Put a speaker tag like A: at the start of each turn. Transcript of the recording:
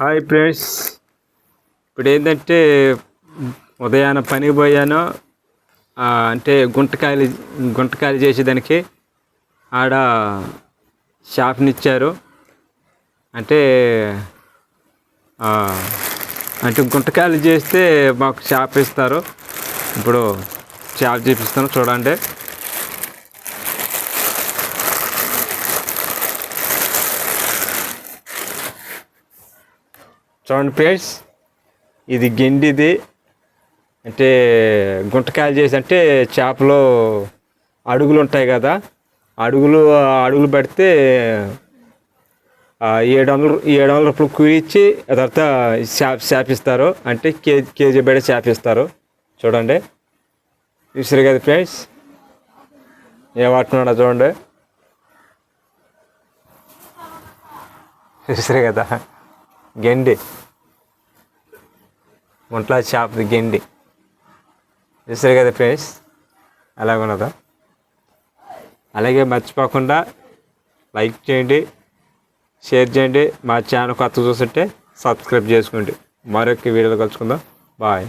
A: Hi friends. ఇప్పుడు ఏంటంటే ఉదయాన పనికి పోయాను. అంటే గుంటకాయలు గుంటకాయలు చేసేదానికి ఆడ షాప్నిచ్చారు అంటే అంటే గుంటకాయలు చేస్తే మాకు షాప్ ఇస్తారు. ఇప్పుడు షాప్ చూపిస్తాను చూడండి. చూడండి ఫ్రెండ్స్ ఇది గిండిది. అంటే గుంటకాయలు చేసి అంటే చేపలు అడుగులు ఉంటాయి కదా అడుగులు అడుగులు పెడితే ఏడు వందలు ఏడు వందల రూపాయలు కూయించి తర్వాత చేప చేపిస్తారు. అంటే కేజీ కేజీ బయట చేపిస్తారు. చూడండి. చూసారు కదా ఫ్రెండ్స్? ఏ వాడుతున్నాడో చూడండి. చూసారు కదా. గెండి. ఒంట్లో చేపది గెండి. చూసారు కదా ఫ్రెండ్స్? అలాగున్నదా అలాగే మర్చిపోకుండా లైక్ చేయండి షేర్ చేయండి. మా ఛానల్ కొత్త చూస్తుంటే సబ్స్క్రైబ్ చేసుకోండి. మరొక వీడియోలో కలుసుకుందాం. బాయ్.